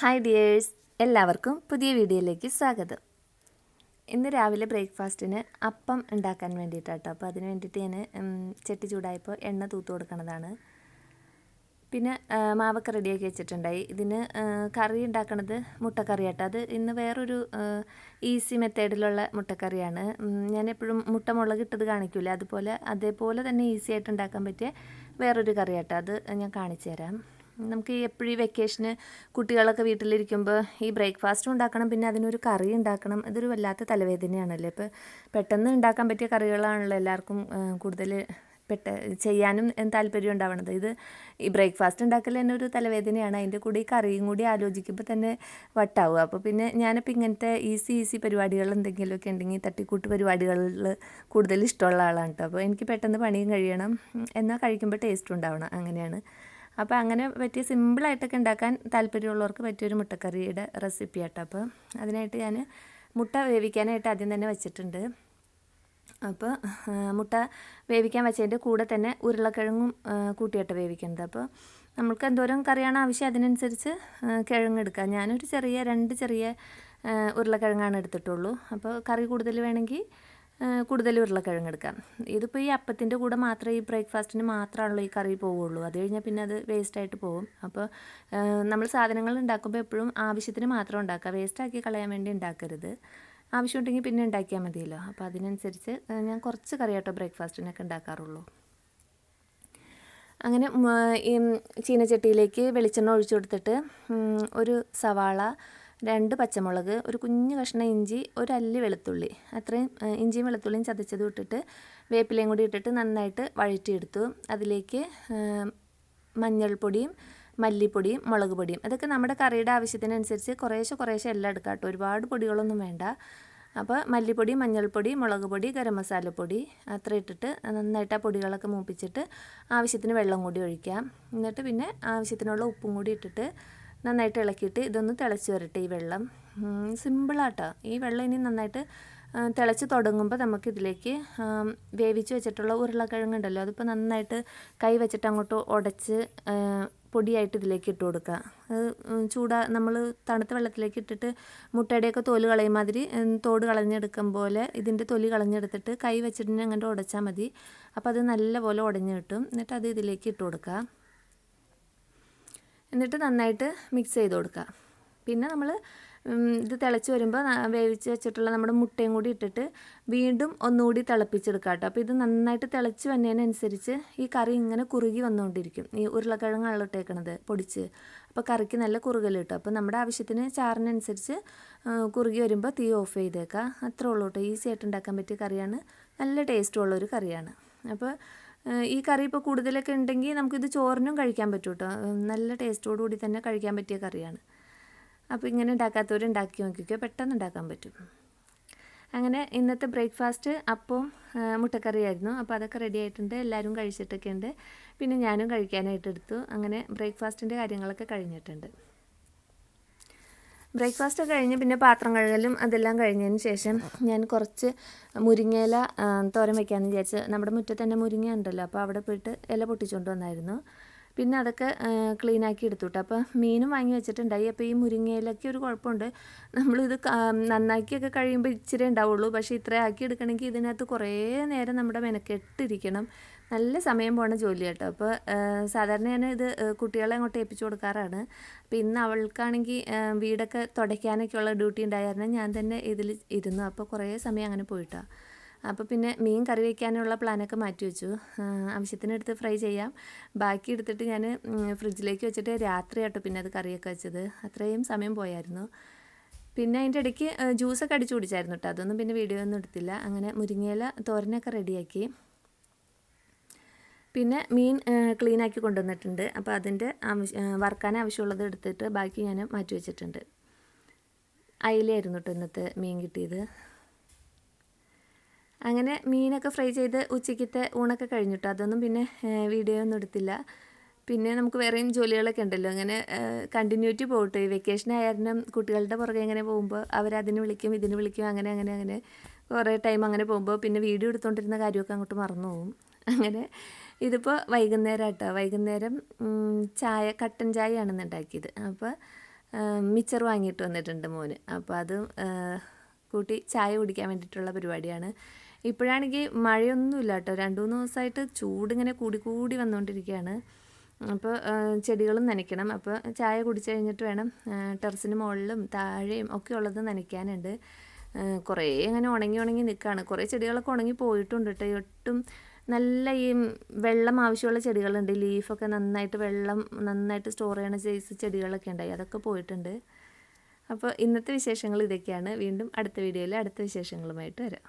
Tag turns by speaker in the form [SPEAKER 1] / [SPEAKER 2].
[SPEAKER 1] Hi dears എല്ലാവർക്കും പുതിയ വീഡിയോയിലേക്ക് സ്വാഗതം. ഇന്ന് രാവിലെ ബ്രേക്ക്ഫാസ്റ്റിന് അപ്പം ഉണ്ടാക്കാൻ വേണ്ടിയിട്ടാട്ടോ. അപ്പോൾ അതിന് വേണ്ടിയിട്ട് ഞാൻ ചെട്ടി ചൂടായപ്പോൾ എണ്ണ തൂത്ത് കൊടുക്കണതാണ്. പിന്നെ മാവൊക്കെ റെഡിയാക്കി വെച്ചിട്ടുണ്ടായി. ഇതിന് കറി ഉണ്ടാക്കണത് മുട്ടക്കറി ആട്ടോ അത് ഇന്ന് വേറൊരു ഈസി മെത്തേഡിലുള്ള മുട്ടക്കറിയാണ്. ഞാൻ എപ്പോഴും മുട്ട മുളക് ഇട്ടത് കാണിക്കില്ല അതുപോലെ അതേപോലെ തന്നെ ഈസി ആയിട്ട് ഉണ്ടാക്കാൻ പറ്റിയ വേറൊരു കറി ആട്ടോ അത് ഞാൻ കാണിച്ചു തരാം നമുക്ക് ഈ എപ്പോഴും ഈ വെക്കേഷന് കുട്ടികളൊക്കെ വീട്ടിലിരിക്കുമ്പോൾ ഈ ബ്രേക്ക്ഫാസ്റ്റ് ഉണ്ടാക്കണം പിന്നെ അതിനൊരു കറി ഉണ്ടാക്കണം ഇതൊരു വല്ലാത്ത തലവേദനയാണല്ലേ? ഇപ്പോൾ പെട്ടെന്ന് ഉണ്ടാക്കാൻ പറ്റിയ കറികളാണല്ലോ എല്ലാവർക്കും കൂടുതൽ പെട്ട ചെയ്യാനും താല്പര്യം ഉണ്ടാവണത്. ഇത് ഈ ബ്രേക്ക്ഫാസ്റ്റ് ഉണ്ടാക്കൽ തന്നെ ഒരു തലവേദനയാണ്. അതിന്റെ കൂടെ ഈ കറിയും കൂടി ആലോചിക്കുമ്പോൾ തന്നെ വട്ടാവും. അപ്പോൾ പിന്നെ ഞാനിപ്പോൾ ഇങ്ങനത്തെ ഈസി ഈസി പരിപാടികൾ എന്തെങ്കിലുമൊക്കെ ഉണ്ടെങ്കിൽ തട്ടിക്കൂട്ട് പരിപാടികളിൽ കൂടുതൽ ഇഷ്ടമുള്ള ആളാണ് കേട്ടോ അപ്പോൾ എനിക്ക് പെട്ടെന്ന് പണിയും കഴിയണം. എന്നാൽ കഴിക്കുമ്പോൾ ടേസ്റ്റ് ഉണ്ടാവണം. അങ്ങനെയാണ്. അപ്പോൾ അങ്ങനെ പറ്റിയ സിമ്പിളായിട്ടൊക്കെ ഉണ്ടാക്കാൻ താല്പര്യമുള്ളവർക്ക് പറ്റിയൊരു മുട്ടക്കറിയുടെ റെസിപ്പി ആട്ടോ. അപ്പോൾ അതിനായിട്ട് ഞാൻ മുട്ട വേവിക്കാനായിട്ട് ആദ്യം തന്നെ വെച്ചിട്ടുണ്ട്. അപ്പോൾ മുട്ട വേവിക്കാൻ വെച്ചതിന്റെ കൂടെ തന്നെ ഉരുളക്കിഴങ്ങും കൂട്ടിയിട്ട് വേവിക്കുന്നത്. അപ്പോൾ നമ്മൾക്ക് എന്തോരം കറിയാണ് ആവശ്യം അതിനനുസരിച്ച് കിഴങ്ങ് എടുക്കാം. ഞാനൊരു ചെറിയ രണ്ട് ചെറിയ ഉരുളക്കിഴങ്ങാണ് എടുത്തിട്ടുള്ളൂ. അപ്പോൾ കറി കൂടുതൽ വേണമെങ്കിൽ കൂടുതൽ ഉരുളക്കിഴങ്ങ് എടുക്കാം ഇതിപ്പോൾ ഈ അപ്പത്തിന്റെ കൂടെ മാത്രമേ ഈ ബ്രേക്ക്ഫാസ്റ്റിന് മാത്രമാണല്ലോ ഈ കറി പോവുള്ളൂ. അത് കഴിഞ്ഞാൽ പിന്നെ അത് വേസ്റ്റായിട്ട് പോകും അപ്പോൾ നമ്മൾ സാധനങ്ങൾ ഉണ്ടാക്കുമ്പോൾ എപ്പോഴും ആവശ്യത്തിന് മാത്രം ഉണ്ടാക്കുക. വേസ്റ്റാക്കി കളയാൻ വേണ്ടി ഉണ്ടാക്കരുത്. ആവശ്യമുണ്ടെങ്കിൽ പിന്നെ ഉണ്ടാക്കിയാൽ മതിയല്ലോ. അപ്പോൾ അതിനനുസരിച്ച് ഞാൻ കുറച്ച് കറി കേട്ടോ ബ്രേക്ക്ഫാസ്റ്റിനൊക്കെ ഉണ്ടാക്കാറുള്ളൂ. അങ്ങനെ ഈ ചീനച്ചട്ടിയിലേക്ക് വെളിച്ചെണ്ണ ഒഴിച്ചു കൊടുത്തിട്ട് ഒരു സവാള രണ്ട് പച്ചമുളക് ഒരു കുഞ്ഞു കഷ്ണം ഇഞ്ചി ഒരു അല്ലി വെളുത്തുള്ളി. അത്രയും ഇഞ്ചിയും വെളുത്തുള്ളിയും ചതച്ചതും ഇട്ടിട്ട് വേപ്പിലയും കൂടി ഇട്ടിട്ട് നന്നായിട്ട് വഴറ്റിയെടുത്തു. അതിലേക്ക് മഞ്ഞൾപ്പൊടിയും മല്ലിപ്പൊടിയും മുളക് പൊടിയും. അതൊക്കെ നമ്മുടെ കറിയുടെ ആവശ്യത്തിനനുസരിച്ച് കുറേശ്ശെ കുറേശ്ശെ എല്ലാം എടുക്കാം കേട്ടോ. ഒരുപാട് പൊടികളൊന്നും വേണ്ട. അപ്പോൾ മല്ലിപ്പൊടി മഞ്ഞൾപ്പൊടി മുളക് പൊടി ഗരം മസാലപ്പൊടി അത്ര ഇട്ടിട്ട് നന്നായിട്ട് ആ പൊടികളൊക്കെ മൂപ്പിച്ചിട്ട് ആവശ്യത്തിന് വെള്ളം കൂടി ഒഴിക്കാം. എന്നിട്ട് പിന്നെ ആവശ്യത്തിനുള്ള ഉപ്പും കൂടി ഇട്ടിട്ട് നന്നായിട്ട് ഇളക്കിയിട്ട് ഇതൊന്ന് തിളച്ച് വരട്ടെ ഈ വെള്ളം. സിമ്പിളാട്ടോ. ഈ വെള്ളം ഇനി നന്നായിട്ട് തിളച്ച് തുടങ്ങുമ്പോൾ നമുക്ക് ഇതിലേക്ക് വേവിച്ച് വെച്ചിട്ടുള്ള ഉരുളക്കിഴങ്ങുണ്ടല്ലോ അതിപ്പോൾ നന്നായിട്ട് കൈ വെച്ചിട്ട് അങ്ങോട്ട് ഉടച്ച് പൊടിയായിട്ട് ഇതിലേക്ക് ഇട്ട് കൊടുക്കുക ചൂടാ നമ്മൾ തണുത്ത വെള്ളത്തിലേക്ക് ഇട്ടിട്ട് മുട്ടയുടെയൊക്കെ തോൽ കളയും മാതിരി തോട് കളഞ്ഞെടുക്കും പോലെ ഇതിന്റെ തൊലി കളഞ്ഞെടുത്തിട്ട് കൈ വെച്ചിട്ട് അങ്ങോട്ട് ഉടച്ചാൽ മതി. അപ്പോൾ അത് നല്ലപോലെ ഉടഞ്ഞു കിട്ടും. എന്നിട്ട് അത് ഇതിലേക്ക് ഇട്ട് കൊടുക്കുക എന്നിട്ട് നന്നായിട്ട് മിക്സ് ചെയ്ത് കൊടുക്കുക. പിന്നെ നമ്മൾ ഇത് തിളച്ച് വരുമ്പോൾ വേവിച്ച് വെച്ചിട്ടുള്ള നമ്മുടെ മുട്ടയും കൂടി ഇട്ടിട്ട് വീണ്ടും ഒന്നുകൂടി തിളപ്പിച്ചെടുക്കുക കേട്ടോ. അപ്പോൾ ഇത് നന്നായിട്ട് തിളച്ച് വന്നതിനനുസരിച്ച് ഈ കറി ഇങ്ങനെ കുറുകി വന്നുകൊണ്ടിരിക്കും. ഈ ഉരുളക്കിഴങ്ങാണല്ലോ ഇട്ടേക്കണത് പൊടിച്ച്. അപ്പോൾ കറിക്ക് നല്ല കുറുകൽ കിട്ടും. അപ്പോൾ നമ്മുടെ ആവശ്യത്തിന് ചാറിനനുസരിച്ച് കുറുകി വരുമ്പോൾ തീ ഓഫ് ചെയ്തേക്കുക. അത്രേ ഉള്ളൂ കേട്ടോ. ഈസി ആയിട്ട് ഉണ്ടാക്കാൻ പറ്റിയ കറിയാണ്. നല്ല ടേസ്റ്റുള്ളൊരു കറിയാണ്. അപ്പോൾ ഈ കറി ഇപ്പോൾ കൂടുതലൊക്കെ ഉണ്ടെങ്കിൽ നമുക്കിത് ചോറിനും കഴിക്കാൻ പറ്റും കേട്ടോ നല്ല ടേസ്റ്റോടു കൂടി തന്നെ കഴിക്കാൻ പറ്റിയ കറിയാണ്. അപ്പോൾ ഇങ്ങനെ ഉണ്ടാക്കാത്തവർ ഉണ്ടാക്കി നോക്കിക്കോ പെട്ടെന്ന് ഉണ്ടാക്കാൻ പറ്റും. അങ്ങനെ ഇന്നത്തെ ബ്രേക്ക്ഫാസ്റ്റ് അപ്പം മുട്ടക്കറിയായിരുന്നു. അപ്പോൾ അതൊക്കെ റെഡി ആയിട്ടുണ്ട്. എല്ലാവരും കഴിച്ചിട്ടൊക്കെ ഉണ്ട് പിന്നെ ഞാനും കഴിക്കാനായിട്ട് എടുത്തു. അങ്ങനെ ബ്രേക്ക്ഫാസ്റ്റിന്റെ കാര്യങ്ങളൊക്കെ കഴിഞ്ഞിട്ടുണ്ട്. ബ്രേക്ക്ഫാസ്റ്റ് കഴിഞ്ഞ് പിന്നെ പാത്രം കഴുകലും അതെല്ലാം കഴിഞ്ഞതിന് ശേഷം ഞാൻ കുറച്ച് മുരിങ്ങയില തോരൻ വെക്കാമെന്ന് വിചാരിച്ച് നമ്മുടെ മുറ്റത്ത് തന്നെ മുരിങ്ങ ഉണ്ടല്ലോ അപ്പോൾ അവിടെ പോയിട്ട് ഇല പൊട്ടിച്ചുകൊണ്ട് വന്നായിരുന്നു. പിന്നെ അതൊക്കെ ക്ലീൻ ആക്കി എടുത്തു കേട്ടോ അപ്പോൾ മീനും വാങ്ങി വെച്ചിട്ടുണ്ടായി. അപ്പോൾ ഈ മുരിങ്ങയിലൊക്കെ ഒരു കുഴപ്പമുണ്ട്. നമ്മളിത് നന്നാക്കിയൊക്കെ കഴിയുമ്പോൾ ഇച്ചിരി ഉണ്ടാവുള്ളൂ. പക്ഷേ ഇത്ര ആക്കി എടുക്കണമെങ്കിൽ ഇതിനകത്ത് കുറേ നേരം നമ്മുടെ മെനക്കെട്ടിരിക്കണം. നല്ല സമയം പോണ ജോലി കേട്ടോ അപ്പോൾ സാധാരണ ഞാൻ ഇത് കുട്ടികളെ അങ്ങോട്ട് ഏൽപ്പിച്ചു കൊടുക്കാറാണ്. അപ്പോൾ ഇന്ന് അവൾക്കാണെങ്കിൽ വീടൊക്കെ തുടയ്ക്കാനൊക്കെ ഉള്ള ഡ്യൂട്ടി ഉണ്ടായിരുന്നു ഞാൻ തന്നെ ഇതിൽ ഇരുന്നു. അപ്പോൾ കുറേ സമയം അങ്ങനെ പോയിട്ടാ. അപ്പോൾ പിന്നെ മീൻ കറി വയ്ക്കാനുള്ള പ്ലാനൊക്കെ മാറ്റി വെച്ചു. ആവശ്യത്തിനെടുത്ത് ഫ്രൈ ചെയ്യാം. ബാക്കി എടുത്തിട്ട് ഞാൻ ഫ്രിഡ്ജിലേക്ക് വെച്ചിട്ട് രാത്രി ആട്ടോ പിന്നെ അത് കറിയൊക്കെ വെച്ചത്. അത്രയും സമയം പോയായിരുന്നു. പിന്നെ അതിന്റെ ഇടയ്ക്ക് ജ്യൂസൊക്കെ അടിച്ചു കുടിച്ചായിരുന്നു കേട്ടോ അതൊന്നും പിന്നെ വീഡിയോ ഒന്നും എടുത്തില്ല. അങ്ങനെ മുരിങ്ങയില തോരനൊക്കെ റെഡിയാക്കി പിന്നെ മീൻ ക്ലീൻ ആക്കി കൊണ്ടുവന്നിട്ടുണ്ട്. അപ്പോൾ അതിന്റെ ആവശ്യം വറുക്കാൻ ആവശ്യമുള്ളത് എടുത്തിട്ട് ബാക്കി ഞാൻ മാറ്റി വെച്ചിട്ടുണ്ട്. അയിലായിരുന്നു കേട്ടോ ഇന്നത്തെ മീൻ കിട്ടിയത്. അങ്ങനെ മീനൊക്കെ ഫ്രൈ ചെയ്ത് ഉച്ചയ്ക്കത്തെ ഊണൊക്കെ കഴിഞ്ഞിട്ടോ? അതൊന്നും പിന്നെ വീഡിയോ ഒന്നും എടുത്തില്ല. പിന്നെ നമുക്ക് വേറെയും ജോലികളൊക്കെ ഉണ്ടല്ലോ. അങ്ങനെ കണ്ടിന്യൂറ്റി പോകട്ടെ. ഈ വെക്കേഷൻ ആയിരുന്നു കുട്ടികളുടെ പുറകെ ഇങ്ങനെ പോകുമ്പോൾ അവരതിന് വിളിക്കും ഇതിന് വിളിക്കും അങ്ങനെ അങ്ങനെ അങ്ങനെ കുറേ ടൈം അങ്ങനെ പോകുമ്പോൾ പിന്നെ വീഡിയോ എടുത്തുകൊണ്ടിരുന്ന കാര്യമൊക്കെ അങ്ങോട്ട് മറന്നു പോകും അങ്ങനെ ഇതിപ്പോൾ വൈകുന്നേരം ആട്ടോ വൈകുന്നേരം ചായ കട്ടൻ ചായയാണെന്ന് ഉണ്ടാക്കിയത്. അപ്പോൾ മിച്ചർ വാങ്ങിയിട്ട് വന്നിട്ടുണ്ട് മോന്. അപ്പോൾ അത് കൂട്ടി ചായ കുടിക്കാൻ വേണ്ടിയിട്ടുള്ള പരിപാടിയാണ്. ഇപ്പോഴാണെങ്കിൽ മഴയൊന്നുമില്ല കേട്ടോ രണ്ട് മൂന്ന് ദിവസമായിട്ട് ചൂടിങ്ങനെ കൂടി കൂടി വന്നുകൊണ്ടിരിക്കുകയാണ് അപ്പോൾ ചെടികളും നനയ്ക്കണം. അപ്പോൾ ചായ കുടിച്ച് കഴിഞ്ഞിട്ട് വേണം ടെറസിന് മുകളിലും താഴെയും ഒക്കെ ഉള്ളത് നനയ്ക്കാനുണ്ട്. കുറേ അങ്ങനെ ഉണങ്ങി ഉണങ്ങി നിൽക്കുകയാണ് കുറേ ചെടികളൊക്കെ ഉണങ്ങി പോയിട്ടുണ്ട് കേട്ടോ ഒട്ടും നല്ല ഈ വെള്ളം ആവശ്യമുള്ള ചെടികളുണ്ട്. ലീഫൊക്കെ നന്നായിട്ട് വെള്ളം നന്നായിട്ട് സ്റ്റോർ ചെയ്യണ സൈസ് ചെടികളൊക്കെ ഉണ്ടായി. അതൊക്കെ പോയിട്ടുണ്ട്. അപ്പോൾ ഇന്നത്തെ വിശേഷങ്ങൾ ഇതൊക്കെയാണ്. വീണ്ടും അടുത്ത വീഡിയോയിൽ അടുത്ത വിശേഷങ്ങളുമായിട്ട് വരാം.